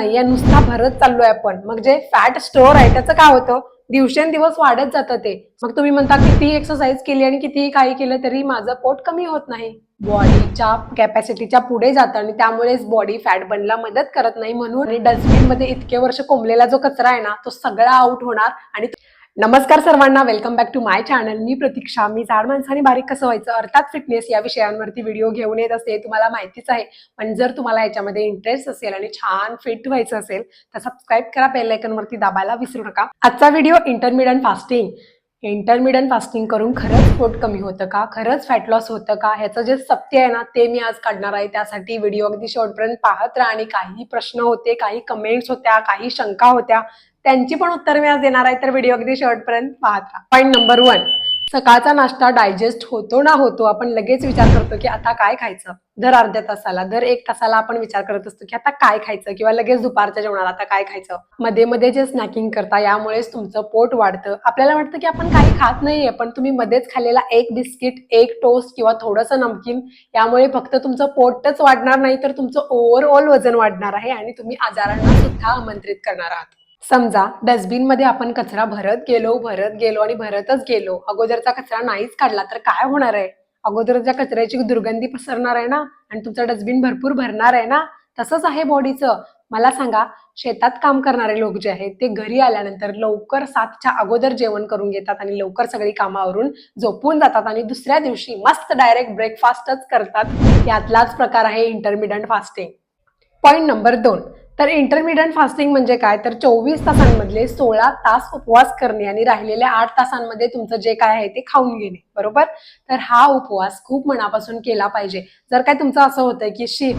नाहीये नुसता भरत चाललोय आपण. मग जे फॅट स्टोअर आहे त्याचं काय होतं? दिवसेंदिवस वाढत जातं ते. मग तुम्ही म्हणता किती एक्सरसाइज केली आणि कितीही काही केलं तरी माझं पोट कमी होत नाही. बॉडीच्या कॅपॅसिटीच्या पुढे जातं आणि त्यामुळेच बॉडी फॅट बनला मदत करत नाही म्हणून. आणि डस्टबिनमध्ये इतके वर्ष कोंबलेला जो कचरा आहे ना तो सगळा आउट होणार आणि नमस्कार सर्वांना welcome back to my channel मी प्रतीक्षा. मी झाड माणसाने बारीक कसं व्हायचं? अर्थात फिटनेस या विषयांवरती व्हिडिओ घेऊन येत असते तुम्हाला माहितीच आहे. पण जर तुम्हाला याच्यामध्ये इंटरेस्ट असेल आणि छान फिट व्हायचं असेल तर सबस्क्राईब करा बेलायकनवरती दाबायला विसरू नका. आजचा video intermittent fasting intermittent fasting करून खरंच पोट कमी होतं का? खरंच फॅट लॉस होतं का? ह्याचं जे सत्य आहे ना ते मी आज काढणार आहे. त्यासाठी व्हिडिओ अगदी शेवटपर्यंत पाहत राहा आणि काही प्रश्न होते काही कमेंट्स होत्या काही शंका होत्या त्यांची पण उत्तर मी आज देणार आहे तर व्हिडिओ अगदी शेवटपर्यंत पाहत राहा. पॉईंट नंबर वन सकाळचा नाश्ता डायजेस्ट होतो ना होतो आपण लगेच विचार करतो की आता काय खायचं? दर अर्ध्या तासाला दर एक तासाला आपण विचार करत असतो की आता काय खायचं? किंवा लगेच दुपारच्या जेवणाला आता काय खायचं? मध्ये मध्ये जे स्नॅकिंग करता यामुळेच तुमचं पोट वाढतं. आपल्याला वाटतं की आपण काही खात नाहीये पण तुम्ही मध्येच खाल्लेला एक बिस्किट एक टोस्ट किंवा थोडंसं नमकीन यामुळे फक्त तुमचं पोटच वाढणार नाही तर तुमचं ओव्हरऑल वजन वाढणार आहे आणि तुम्ही आजारांना सुद्धा आमंत्रित करणार आहात. समजा डस्टबिनमध्ये आपण कचरा भरत गेलो भरत गेलो आणि भरतच गेलो अगोदरचा कचरा नाहीच काढला तर काय होणार आहे? अगोदरच्या कचऱ्याची दुर्गंधी पसरणार आहे ना? आणि तुमचं डस्टबिन भरपूर भरणार आहे ना? तसंच आहे बॉडीचं. मला सांगा शेतात काम करणारे लोक जे आहेत ते घरी आल्यानंतर लवकर सातच्या अगोदर जेवण करून घेतात आणि लवकर सगळी कामावरून झोपून जातात आणि दुसऱ्या दिवशी मस्त डायरेक्ट ब्रेकफास्टच करतात. यातलाच प्रकार आहे इंटरमिडियंट फास्टिंग पॉईंट नंबर दोन. तर इंटरमिडियंट फास्टिंग म्हणजे काय? तर चोवीस तासांमधले सोळा तास उपवास करणे आणि राहिलेल्या आठ तासांमध्ये तुमचं जे काय आहे ते खाऊन घेणे. बरोबर? तर हा उपवास खूप मनापासून केला पाहिजे. जर काय तुमचं असं होतंय की शी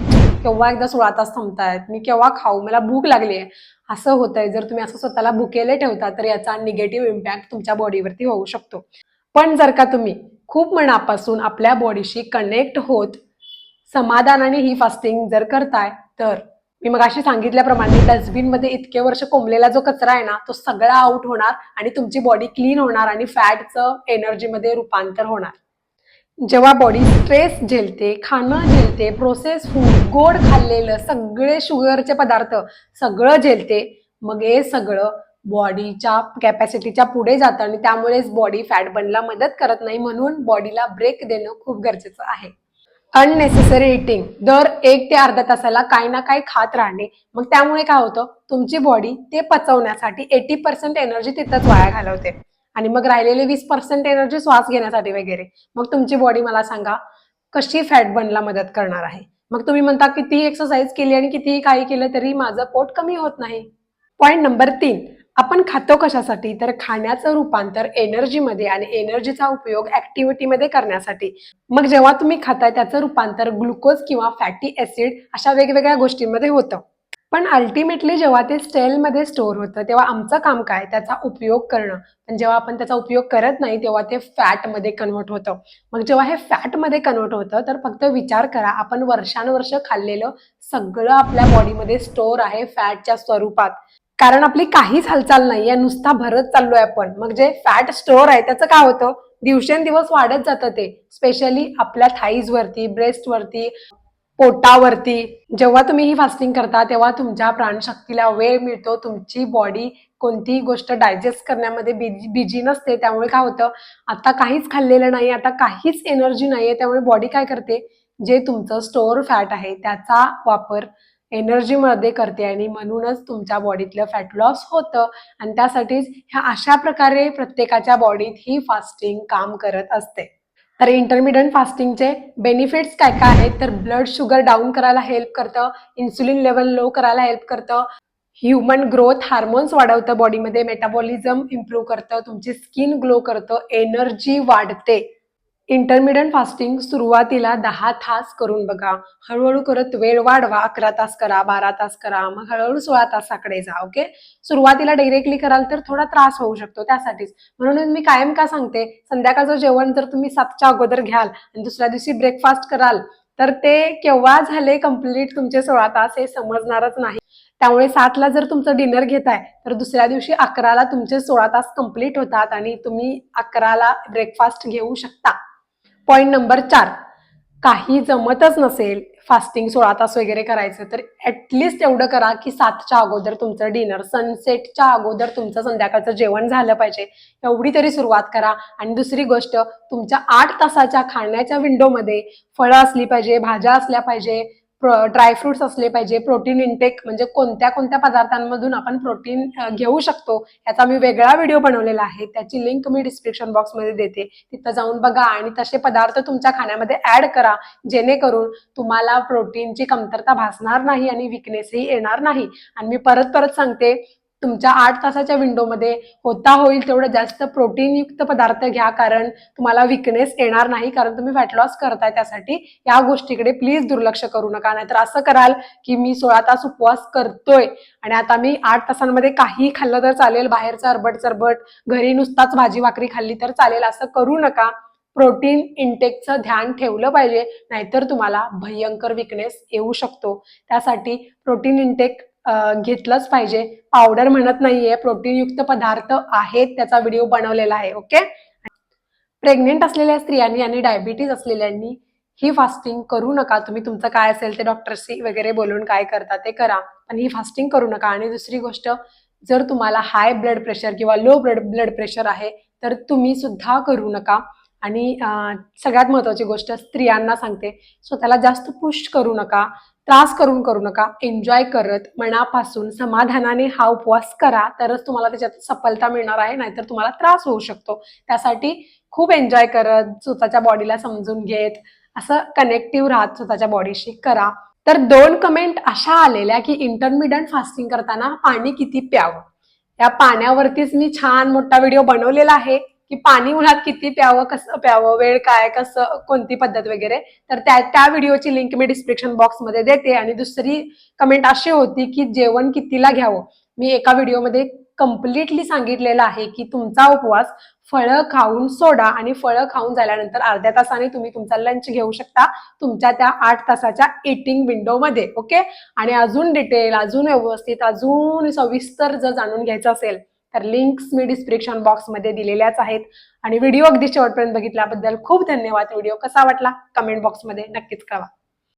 केव्हा एकदा सोळा तास थांबतायत मी केव्हा खाऊ मला भूक लागली आहे असं होतंय जर तुम्ही असं स्वतःला भुकेले ठेवता तर याचा निगेटिव्ह इम्पॅक्ट तुमच्या बॉडीवरती होऊ शकतो. पण जर का तुम्ही खूप मनापासून आपल्या बॉडीशी कनेक्ट होत समाधानाने ही फास्टिंग जर करताय तर मी मग अशी सांगितल्याप्रमाणे डस्टबिनमध्ये इतके वर्ष कोंबलेला जो कचरा आहे ना तो सगळा आउट होणार आणि तुमची बॉडी क्लीन होणार आणि फॅटचं एनर्जीमध्ये रूपांतर होणार. जेव्हा बॉडी स्ट्रेस झेलते खाणं झेलते प्रोसेस फूड गोड खाल्लेलं सगळे शुगरचे पदार्थ सगळं झेलते मग हे सगळं बॉडीच्या कॅपॅसिटीच्या पुढे जातं आणि त्यामुळेच बॉडी फॅट बनला मदत करत नाही म्हणून बॉडीला ब्रेक देणं खूप गरजेचं आहे. अननेसेसरी इटिंग दर एक ते अर्धा तासाला काही ना काही खात राहणे. मग त्यामुळे काय होतं? तुमची बॉडी ते पचवण्यासाठी एटी पर्सेंट एनर्जी तिथंच वाया घालवते. आणि मग राहिलेली वीस पर्सेंट एनर्जी श्वास घेण्यासाठी वगैरे. मग तुमची बॉडी मला सांगा कशी फॅट बनला मदत करणार आहे? मग तुम्ही म्हणता कितीही एक्सरसाइज केली आणि कितीही काही केलं तरी माझं पोट कमी होत नाही. पॉईंट नंबर तीन. आपण खातो कशासाठी? तर खाण्याचं रूपांतर एनर्जीमध्ये आणि एनर्जीचा उपयोग ऍक्टिव्हिटीमध्ये करण्यासाठी. मग जेव्हा तुम्ही खाताय त्याचं रूपांतर ग्लुकोज किंवा फॅटी ऍसिड अशा वेगवेगळ्या गोष्टींमध्ये होतं. पण अल्टिमेटली जेव्हा ते सेलमध्ये स्टोअर होतं तेव्हा आमचं काम काय? त्याचा उपयोग करणं. पण जेव्हा आपण त्याचा उपयोग करत नाही तेव्हा ते फॅटमध्ये कन्वर्ट होतं. मग जेव्हा हे फॅटमध्ये कन्वर्ट होतं तर फक्त विचार करा आपण वर्षानुवर्ष खाल्लेलं सगळं आपल्या बॉडीमध्ये स्टोअर आहे फॅटच्या स्वरूपात. कारण आपली काहीच हालचाल नाहीये नुसता भरत चाललोय आपण. मग जे फॅट स्टोअर आहे त्याचं काय होतं? दिवसेंदिवस वाढत जातं ते. स्पेशली आपल्या थाईज वरती ब्रेस्ट वरती पोटावरती. जेव्हा तुम्ही ही फास्टिंग करता तेव्हा तुमच्या प्राणशक्तीला वेळ मिळतो. तुमची बॉडी कोणतीही गोष्ट डायजेस्ट करण्यामध्ये बिजी बिजी नसते. त्यामुळे काय होतं? आता काहीच खाल्लेलं नाही आता काहीच एनर्जी नाहीये. त्यामुळे बॉडी काय करते? जे तुमचं स्टोअर फॅट आहे त्याचा वापर एनर्जीमध्ये करते आणि म्हणूनच तुमच्या बॉडीतलं फॅट लॉस होतं. आणि त्यासाठीच ह्या अशा प्रकारे प्रत्येकाच्या बॉडीत ही फास्टिंग काम करत असते. तर इंटरमिडियंट फास्टिंगचे बेनिफिट्स काय काय आहेत? तर ब्लड शुगर डाऊन करायला हेल्प करतं इन्सुलिन लेवल लो करायला हेल्प करतं. ह्युमन ग्रोथ हार्मोन्स वाढवतं बॉडीमध्ये मेटाबॉलिझम इम्प्रूव्ह करतं तुमची स्किन ग्लो करतं एनर्जी वाढते. इंटरमिडियंट फास्टिंग सुरुवातीला दहा तास करून बघा. हळूहळू करत वेळ वाढवा अकरा तास करा बारा तास करा मग हळूहळू सोळा तासाकडे जा ओके सुरुवातीला डायरेक्टली कराल तर थोडा त्रास होऊ शकतो त्यासाठीच. म्हणून मी कायम का सांगते संध्याकाळचं जेवण जर तुम्ही सातच्या अगोदर घ्याल आणि दुसऱ्या दिवशी ब्रेकफास्ट कराल तर ते केव्हा झाले कंप्लीट तुमचे सोळा तास हे समजणारच नाही. त्यामुळे सातला जर तुमचं डिनर घेताय तर दुसऱ्या दिवशी अकराला तुमचे सोळा तास कंप्लीट होतात आणि तुम्ही अकराला ब्रेकफास्ट घेऊ शकता. पॉईंट नंबर चार. काही जमतच नसेल फास्टिंग सोळा तास वगैरे करायचं तर ऍटलिस्ट एवढं करा की सातच्या अगोदर तुमचं डिनर सनसेटच्या अगोदर तुमचं संध्याकाळचं जेवण झालं पाहिजे. एवढी तरी सुरुवात करा. आणि दुसरी गोष्ट तुमच्या आठ तासाच्या खाण्याच्या विंडोमध्ये फळं असली पाहिजे भाज्या असल्या पाहिजे ड्रायफ्रुट्स असले पाहिजे. प्रोटीन इंटेक म्हणजे कोणत्या कोणत्या पदार्थांमधून आपण प्रोटीन घेऊ शकतो याचा मी वेगळा व्हिडिओ बनवलेला आहे. त्याची लिंक मी डिस्क्रिप्शन बॉक्समध्ये देते. तिथं जाऊन बघा आणि तसे पदार्थ तुमच्या खाण्यामध्ये ऍड करा. जेणेकरून तुम्हाला प्रोटीनची कमतरता भासणार नाही आणि विकनेसही येणार नाही. आणि मी परत परत सांगते तुमच्या आठ तासाच्या विंडोमध्ये होता होईल तेवढं जास्त प्रोटीनयुक्त पदार्थ घ्या कारण तुम्हाला विकनेस येणार नाही कारण तुम्ही फॅट लॉस करताय त्यासाठी. या गोष्टीकडे प्लीज दुर्लक्ष करू नका नाहीतर असं कराल की मी सोळा तास उपवास करतोय आणि आता मी आठ तासांमध्ये काही खाल्लं तर चालेल बाहेरचं अरबट चरबट घरी नुसताच भाजी भाकरी खाल्ली तर चालेल असं करू नका. प्रोटीन इंटेकचं ध्यान ठेवलं पाहिजे नाहीतर तुम्हाला भयंकर विकनेस येऊ शकतो. त्यासाठी प्रोटीन इंटेक घेतलंच पाहिजे. पावडर म्हणत नाहीये प्रोटीनयुक्त पदार्थ आहेत त्याचा व्हिडिओ बनवलेला आहे ओके? प्रेग्नेंट असलेल्या स्त्रियांनी आणि डायबिटीज असलेल्यांनी ही फास्टिंग करू नका. तुम्ही तुमचं काय असेल ते डॉक्टरशी वगैरे बोलून काय करता ते करा. पण ही फास्टिंग करू नका. आणि दुसरी गोष्ट जर तुम्हाला हाय ब्लड प्रेशर किंवा लो ब्लड ब्लड प्रेशर आहे तर तुम्ही सुद्धा करू नका. आणि सगळ्यात महत्वाची गोष्ट स्त्रियांना सांगते स्वतःला जास्त पुश करू नका. त्रास करून करू नका. एन्जॉय करत मनापासून समाधानाने हा उपवास करा. तरच तुम्हाला त्याच्यात सफलता मिळणार आहे नाहीतर तुम्हाला त्रास होऊ शकतो. त्यासाठी खूप एन्जॉय करत स्वतःच्या बॉडीला समजून घेत असं कनेक्टिव्ह राहत स्वतःच्या बॉडीशी करा. तर दोन कमेंट अशा आलेल्या की इंटरमिडियंट फास्टिंग करताना पाणी किती प्यावं? या पाण्यावरतीच मी छान मोठा व्हिडिओ बनवलेला आहे. की पाणी उन्हात किती प्यावं कसं प्यावं वेळ काय कसं कोणती पद्धत वगैरे तर त्या त्या व्हिडिओची लिंक मी डिस्क्रिप्शन बॉक्समध्ये देते आणि दुसरी कमेंट अशी होती की जेवण कितीला घ्यावं. मी एका व्हिडिओमध्ये कम्प्लिटली सांगितलेलं आहे की तुमचा उपवास फळं खाऊन सोडा आणि फळं खाऊन झाल्यानंतर अर्ध्या तासाने तुम्ही तुमचा लंच घेऊ शकता तुमच्या त्या आठ तासाच्या इटिंग विंडोमध्ये ओके आणि अजून डिटेल अजून व्यवस्थित अजून सविस्तर जर जाणून घ्यायचं असेल तर लिंक्स मी डिस्क्रिप्शन बॉक्समध्ये दिलेल्याच आहेत. आणि व्हिडिओ अगदी शेवटपर्यंत बघितल्याबद्दल खूप धन्यवाद. व्हिडिओ कसा वाटला? कमेंट बॉक्समध्ये नक्कीच कळवा.